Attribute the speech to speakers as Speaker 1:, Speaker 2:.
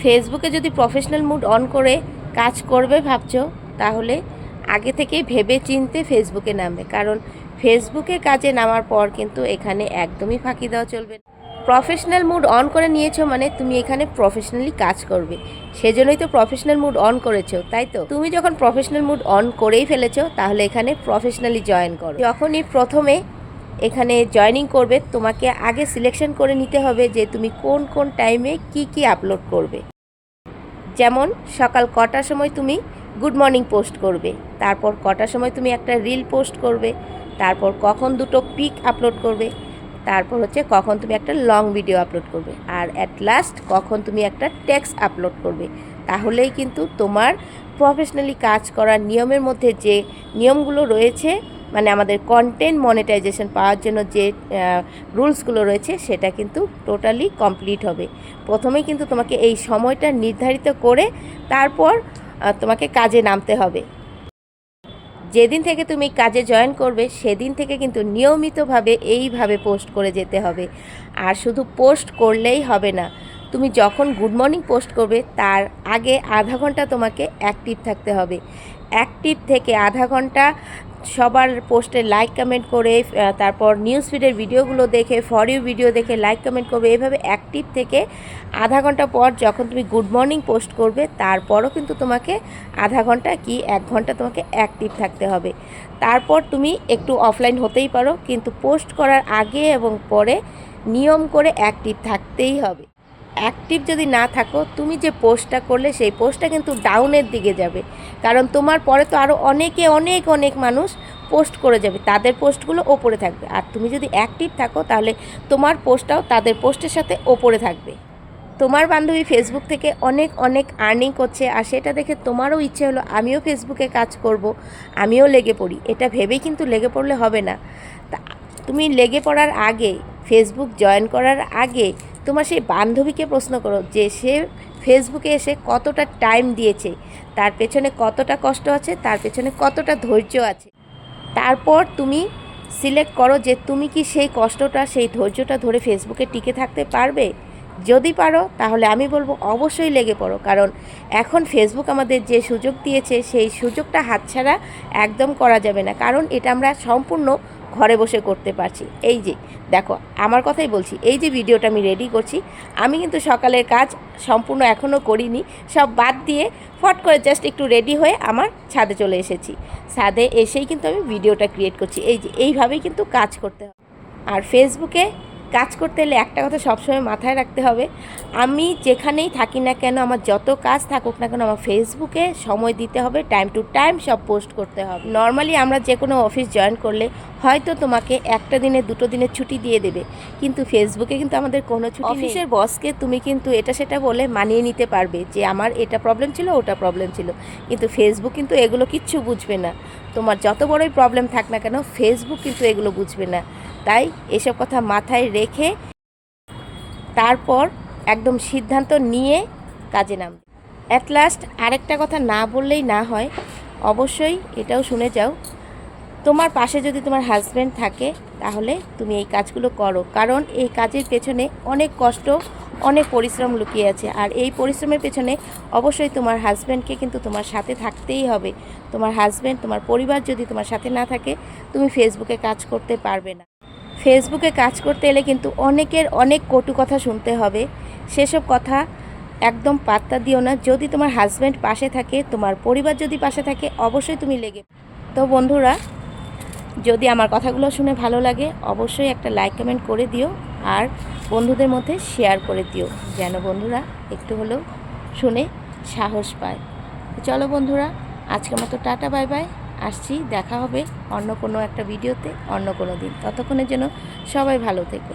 Speaker 1: ফেসবুকে যদি professional mood on করে কাজ করবে ভাবছ, তাহলে আগে থেকেই ভেবে চিনতে ফেসবুকে নামবে। কারণ ফেসবুকে কাজে নামার পর কিন্তু এখানে একদমই ফাঁকি দেওয়া চলবে প্রফেশনাল মুড অন করে নিয়েছো মানে তুমি এখানে প্রফেশনালি কাজ করবে। সেজন্যই তো প্রফেশনাল মুড অন করেছ, তাই তো? তুমি যখন প্রফেশনাল মুড অন করেই ফেলেছো, তাহলে এখানে প্রফেশনালি জয়েন করো। যখনই প্রথমে এখানে জয়েনিং করবে, তোমাকে আগে সিলেকশন করে নিতে হবে যে তুমি কোন কোন টাইমে কি কি আপলোড করবে। যেমন সকাল কটার সময় তুমি গুড মর্নিং পোস্ট করবে, তারপর কটার সময় তুমি একটা রিল পোস্ট করবে, তারপর কখন দুটো পিক আপলোড করবে, তারপর হচ্ছে কখন তুমি একটা লং ভিডিও আপলোড করবে, আর অ্যাট লাস্ট কখন তুমি একটা টেক্সট আপলোড করবে। তাহলেই কিন্তু তোমার প্রফেশনালি কাজ করার নিয়মের মধ্যে যে নিয়মগুলো রয়েছে মানে আমাদের কন্টেন্ট মনিটাইজেশন পাওয়ার জন্য যে রুলসগুলো রয়েছে, সেটা কিন্তু টোটালি কমপ্লিট হবে। প্রথমেই কিন্তু তোমাকে এই সময়টা নির্ধারিত করে তারপর তোমাকে কাজে নামতে হবে। যেদিন থেকে তুমি কাজে জয়েন করবে, সেদিন থেকে কিন্তু নিয়মিতভাবে এইভাবে পোস্ট করে যেতে হবে। আর শুধু পোস্ট করলেই হবে না, তুমি যখন গুড মর্নিং পোস্ট করবে, তার আগে আধা ঘণ্টা তোমাকে অ্যাক্টিভ থাকতে হবে। অ্যাক্টিভ থেকে আধা ঘণ্টা সবার পোস্টে লাইক কমেন্ট করে তারপর নিউজ ফিডের ভিডিওগুলো দেখে ফর ইউ ভিডিও দেখে লাইক কমেন্ট করবে। এভাবে অ্যাক্টিভ থেকে আধা ঘণ্টা পর যখন তুমি গুড মর্নিং পোস্ট করবে, তারপরও কিন্তু তোমাকে আধা ঘণ্টা কি এক ঘণ্টা তোমাকে অ্যাক্টিভ থাকতে হবে। তারপর তুমি একটু অফলাইন হতেই পারো, কিন্তু পোস্ট করার আগে এবং পরে নিয়ম করে অ্যাক্টিভ থাকতেই হবে। অ্যাক্টিভ যদি না থাকো, তুমি যে পোস্টটা করলে, সেই পোস্টটা কিন্তু ডাউনের দিকে যাবে। কারণ তোমার পরে তো আরও অনেকে, অনেক অনেক মানুষ পোস্ট করে যাবে। তাদের পোস্টগুলো ওপরে থাকবে। আর তুমি যদি অ্যাক্টিভ থাকো, তাহলে তোমার পোস্টটাও তাদের পোস্টের সাথে ওপরে থাকবে। তোমার বান্ধবী ফেসবুক থেকে অনেক অনেক আর্নিং করছে। আর সেটা দেখে তোমারও ইচ্ছে হলো, আমিও ফেসবুকে কাজ করব, আমিও লেগে পড়ি। এটা ভেবেই কিন্তু লেগে পড়লে হবে না। তা, তুমি লেগে পড়ার আগে ফেসবুক জয়েন করার আগে তোমার সেই বান্ধবীকে প্রশ্ন করো যে সে ফেসবুকে এসে কতটা টাইম দিয়েছে, তার পেছনে কতটা কষ্ট আছে, তার পেছনে কতটা ধৈর্য আছে। তারপর তুমি সিলেক্ট করো যে তুমি কি সেই কষ্টটা, সেই ধৈর্যটা ধরে ফেসবুকে টিকে থাকতে পারবে? যদি পারো, তাহলে আমি বলব অবশ্যই লেগে পড়ো, কারণ এখন ফেসবুক আমাদের যে সুযোগ দিয়েছে, সেই সুযোগটা হাতছাড়া একদম করা যাবে না। কারণ এটা আমরা সম্পূর্ণ ঘরে বসে করতে পারছি। এই যে, দেখো, আমার কথাই বলছি, এই যে ভিডিওটা আমি রেডি করছি, আমি কিন্তু সকালের কাজ সম্পূর্ণ এখনও করিনি, সব বাদ দিয়ে ফট করে জাস্ট একটু রেডি হয়ে আমার ছাদে চলে এসেছি। ছাদে এসেই কিন্তু আমি ভিডিওটা ক্রিয়েট করছি। এই যে, এইভাবেই কিন্তু কাজ করতে হবে আর ফেসবুকে কাজ করতে হলে একটা কথা সবসময় মাথায় রাখতে হবে আমি যেখানেই থাকি না কেন আমার যত কাজ থাকুক না কেন আমার ফেসবুকে সময় দিতে হবে টাইম টু টাইম সব পোস্ট করতে হবে। নর্মালি আমরা যে কোনো অফিস জয়েন করলে হয়তো তোমাকে একটা দিনে দুটো দিনের ছুটি দিয়ে দেবে কিন্তু ফেসবুকে কিন্তু আমাদের কোনো ছুটি অফিসের বসকে তুমি কিন্তু এটা সেটা বলে মানিয়ে নিতে পারবে যে আমার এটা প্রবলেম ছিল ওটা প্রবলেম ছিল কিন্তু ফেসবুক কিন্তু এগুলো কিচ্ছু বুঝবে না। তোমার যত বড়ই প্রবলেম থাক না কেন ফেসবুক কিন্তু এগুলো বুঝবে না। তাই এসব কথা মাথায় রেখে তারপর একদম সিদ্ধান্ত নিয়ে কাজে নাম। অ্যাট লাস্ট আরেকটা কথা না বললেই না হয়, অবশ্যই এটাও শুনে যাও। তোমার পাশে যদি তোমার হাজব্যান্ড থাকে, তাহলে তুমি এই কাজগুলো করো। কারণ এই কাজের পেছনে অনেক কষ্ট, অনেক পরিশ্রম লুকিয়ে আছে। আর এই পরিশ্রমের পেছনে অবশ্যই তোমার হাজব্যান্ডকে কিন্তু তোমার সাথে থাকতেই হবে। তোমার হাজব্যান্ড তোমার পরিবার যদি তোমার সাথে না থাকে, তুমি ফেসবুকে কাজ করতে পারবে না। ফেসবুকে কাজ করতে এলে কিন্তু অনেকের অনেক কটু কথা শুনতে হবে। সেসব কথা একদম পাত্তা দিও না। যদি তোমার হাজব্যান্ড পাশে থাকে, তোমার পরিবার যদি পাশে থাকে, অবশ্যই তুমি লেগে তো বন্ধুরা, যদি আমার কথাগুলো শুনে ভালো লাগে, অবশ্যই একটা লাইক কমেন্ট করে দিও আর বন্ধুদের মধ্যে শেয়ার করে দিও, যেন বন্ধুরা একটু হলেও শুনে সাহস পায়। চলো বন্ধুরা, আজকের মতো টাটা বাই বাই আসছি, দেখা হবে অন্য কোনো একটা ভিডিওতে, অন্য কোনো দিন। ততক্ষণের জন্য সবাই ভালো থেকো।